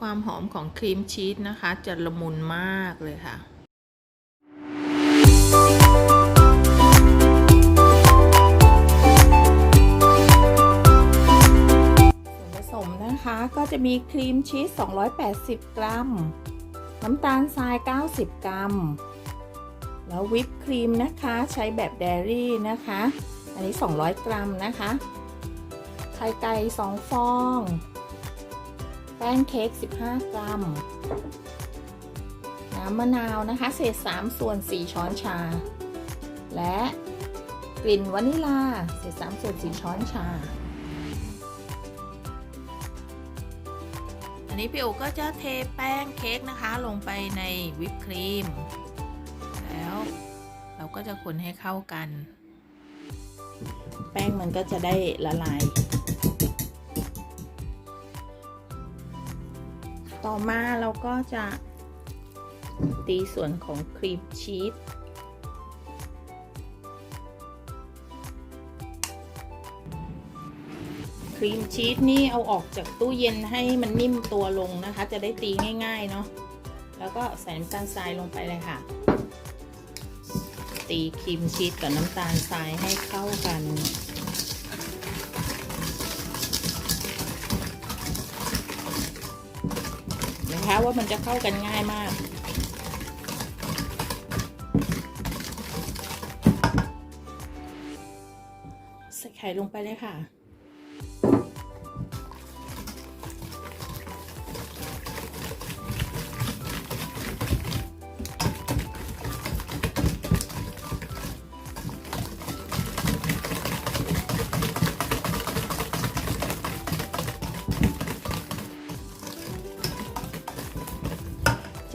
ความหอมของครีมชีสนะคะ จะละมุนมากเลยค่ะส่วนผสมนะคะก็จะมีครีมชีส 280 กรัม น้ำตาลทราย 90 กรัม แล้ววิปครีมนะคะใช้แบบเดรี่นะคะ อันนี้ 200 กรัมนะคะ ไข่ไก่ 2 ฟอง แป้งเค้ก 15 กรัม น้ำมะนาวนะคะ เศษ 3 ส่วน 4 ช้อนชา และกลิ่นวานิลา เศษ 3 ส่วน 4 ช้อนชา อันนี้พี่โอก็จะเทแป้งเค้กนะคะ ลงไปในวิปครีม แล้วเราก็จะคนให้เข้ากัน แป้งมันก็จะได้ละลาย ต่อมาเราก็จะตีส่วนของครีมชีสครีมชีสนี่เอาออกจากตู้เย็นให้มันนิ่มตัวลงนะคะ จะได้ตีง่ายๆเนาะแล้วก็ใส่น้ำตาลทรายลงไปเลยค่ะ ตีครีมชีสกับน้ำตาลทรายให้เข้ากัน นะคะว่ามันจะเข้ากันง่ายมาก ใส่ไข่ลงไปเลยค่ะ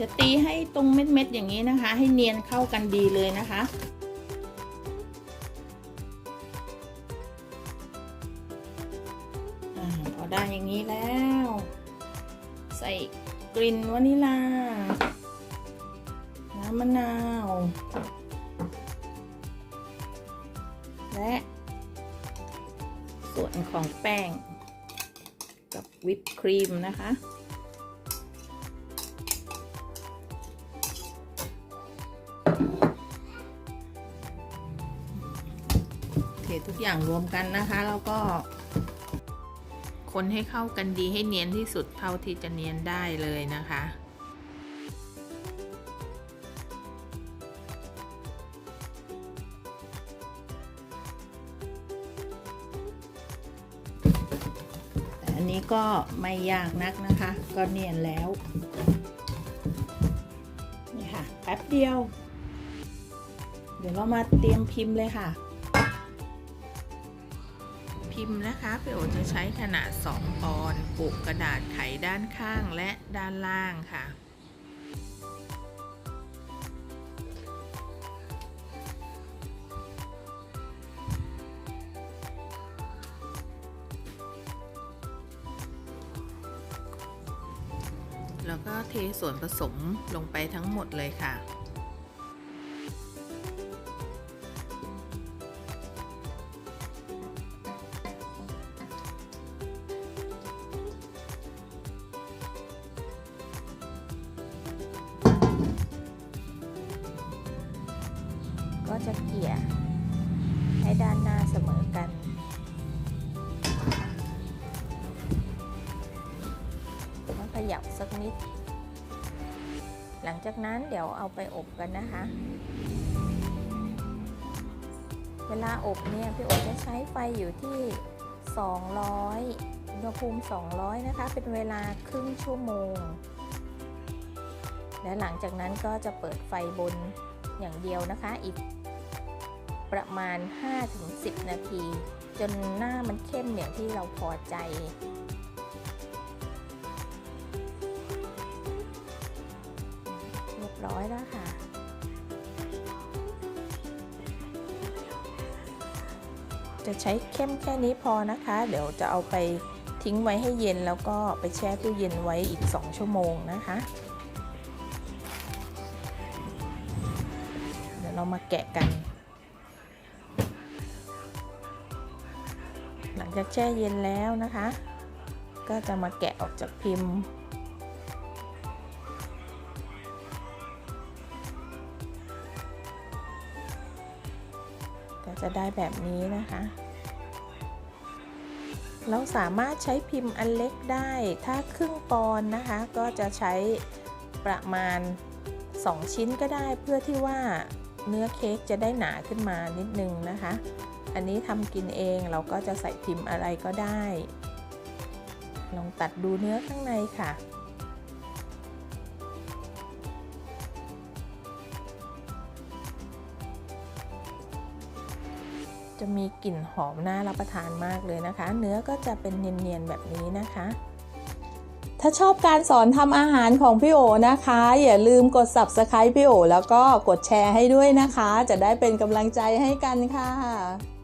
จะตีให้ตรงเม็ดๆอย่างนี้นะคะ ให้เนียนเข้ากันดีเลยนะคะพอได้อย่างนี้แล้ว ใส่กลิ่นวานิลา น้ำมะนาว และส่วนของแป้ง กับวิปครีมนะคะ ทุกอย่างรวมกันนะคะ แล้วก็คนให้เข้ากันดีให้เนียนที่สุดเท่าที่จะเนียนได้เลยนะคะอันนี้ก็ไม่ยากนักนะคะ ก็เนียนแล้ว นี่ค่ะแป๊บเดียว เดี๋ยวเรามาเตรียมพิมพ์เลยค่ะ พิมพ์นะคะพี่โอจะใช้ขนาด 2 ปอนด์ปลูกกระดาษไขด้านข้างและด้านล่างค่ะแล้วก็เทส่วนผสมลงไปทั้งหมดเลยค่ะ ก็จะเกี่ยให้ด้านหน้าเสมอกัน แล้วขยับสักนิด หลังจากนั้นเดี๋ยวเอาไปอบกันนะคะ เวลาอบเนี่ยพี่โอจะใช้ไฟอยู่ที่ 200อุณหภูมิ 200 นะคะ เป็นเวลาครึ่งชั่วโมง และหลังจากนั้นก็จะเปิดไฟบนอย่างเดียวนะคะอีก ประมาณ 5-10 นาที จนหน้ามันเข้มอย่างที่เราพอใจ เรียบร้อยแล้วค่ะจะใช้เข้มแค่นี้พอนะคะ เดี๋ยวจะเอาไปทิ้งไว้ให้เย็นแล้วก็ไปแช่ตู้เย็นไว้อีก 2 ชั่วโมงนะคะ เดี๋ยวเรามาแกะกัน จากแช่เย็นแล้วนะคะ ก็จะมาแกะออกจากพิมพ์ ก็จะได้แบบนี้นะคะ เราสามารถใช้พิมพ์อันเล็กได้ ถ้าครึ่งปอนนะคะ ก็จะใช้ประมาณ 2 ชิ้นก็ได้เพื่อที่ว่าเนื้อเค้กจะได้หนาขึ้นมานิดนึงนะคะ อันนี้ทำกินเองเราก็จะใส่พิมพ์อะไรก็ได้ ลองตัดดูเนื้อข้างในค่ะ จะมีกลิ่นหอมน่ารับประทานมากเลยนะคะ เนื้อก็จะเป็นเนียนๆแบบนี้นะคะถ้าชอบการสอนทำอาหารของพี่โอนะคะ อย่าลืมกด subscribe พี่โอแล้วก็กดแชร์ให้ด้วยนะคะ จะได้เป็นกำลังใจให้กันค่ะ